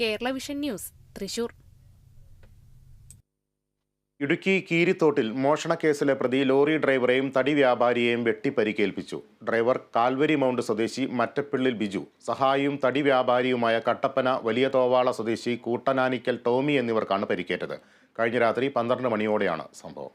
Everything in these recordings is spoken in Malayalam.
Kerala vision news Thrissur. Idukki കീരിത്തോട്ടിൽ മോഷണക്കേസിലെ പ്രതി ലോറി ഡ്രൈവറെയും തടി വ്യാപാരിയെയും വെട്ടി പരിക്കേൽപ്പിച്ചു ഡ്രൈവർ കാൽവരി മൗണ്ട് സ്വദേശി മറ്റപ്പിള്ളിൽ ബിജു സഹായിയും തടി വ്യാപാരിയുമായ കട്ടപ്പന വലിയ തോവാള സ്വദേശി കൂട്ടനാനിക്കൽ ടോമി എന്നിവർക്കാണ് പരിക്കേറ്റത്. കഴിഞ്ഞ രാത്രി പന്ത്രണ്ട് മണിയോടെയാണ് സംഭവം.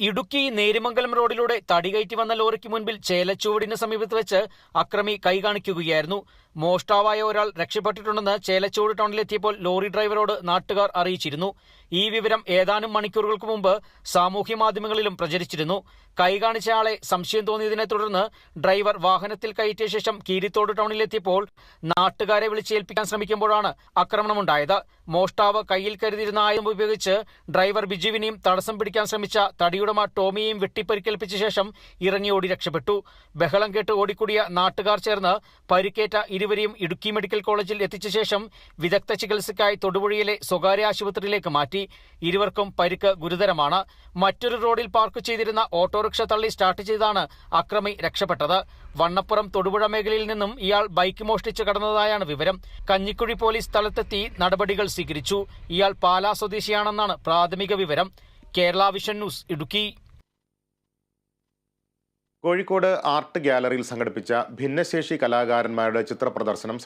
ഇടുക്കി നേരിമംഗലം റോഡിലൂടെ തടി കയറ്റി വന്ന ലോറിക്ക് മുൻപിൽ ചേലച്ചുവടിന് സമീപത്ത് വെച്ച് അക്രമി കൈ കാണിക്കുകയായിരുന്നു മോഷ്ടാവായ ഒരാൾ രക്ഷപ്പെട്ടിട്ടുണ്ടെന്ന് ചേലച്ചൂട് ടൗണിലെത്തിയപ്പോൾ ലോറി ഡ്രൈവറോട് നാട്ടുകാർ അറിയിച്ചിരുന്നു. ഈ വിവരം ഏതാനും മണിക്കൂറുകൾക്ക് മുമ്പ് സാമൂഹ്യ മാധ്യമങ്ങളിലും പ്രചരിച്ചിരുന്നു. കൈ കാണിച്ച ആളെ സംശയം തോന്നിയതിനെ തുടർന്ന് ഡ്രൈവർ വാഹനത്തിൽ കയറ്റിയ ശേഷം കീരിത്തോട് ടൗണിലെത്തിയപ്പോൾ നാട്ടുകാരെ വിളിച്ചേൽപ്പിക്കാൻ ശ്രമിക്കുമ്പോഴാണ് ആക്രമണമുണ്ടായത്. മോഷ്ടാവ് കയ്യിൽ കരുതിയിരുന്ന ആയുധം ഉപയോഗിച്ച് ഡ്രൈവർ ബിജുവിനെയും തടസ്സം പിടിക്കാൻ ശ്രമിച്ച തടിയുടമ ടോമിയെയും വെട്ടിപ്പരിക്കേൽപ്പിച്ച ശേഷം ഇറങ്ങി ഓടി രക്ഷപ്പെട്ടു. ബഹളം കേട്ട് ഓടിക്കൂടിയ നാട്ടുകാർ ചേർന്ന് പരിക്കേറ്റ ഇരുവരെയും ഇടുക്കി മെഡിക്കൽ കോളേജിൽ എത്തിച്ച ശേഷം വിദഗ്ധ ചികിത്സയ്ക്കായി തൊടുപുഴയിലെ സ്വകാര്യ ആശുപത്രിയിലേക്ക് മാറ്റി. ഇരുവർക്കും പരിക്ക് ഗുരുതരമാണ്. മറ്റൊരു റോഡിൽ പാർക്ക് ചെയ്തിരുന്ന ഓട്ടോറിക്ഷ തള്ളി സ്റ്റാർട്ട് ചെയ്താണ് അക്രമി രക്ഷപ്പെട്ടത്. വണ്ണപ്പുറം തൊടുപുഴ മേഖലയിൽ നിന്നും ഇയാൾ ബൈക്ക് മോഷ്ടിച്ചു കടന്നതായാണ് വിവരം. കഞ്ഞിക്കുഴി പോലീസ് സ്ഥലത്തെത്തി നടപടികൾ സ്വീകരിച്ചു. ഇയാൾ പാലാ സ്വദേശിയാണെന്നാണ് പ്രാഥമിക വിവരം. Kerala vision news Idukki. Kozhikode art ഗ്യാലറിയിൽ സംഘടിപ്പിച്ച ഭിന്നശേഷി കലാകാരന്മാരുടെ ചിത്ര പ്രദർശനം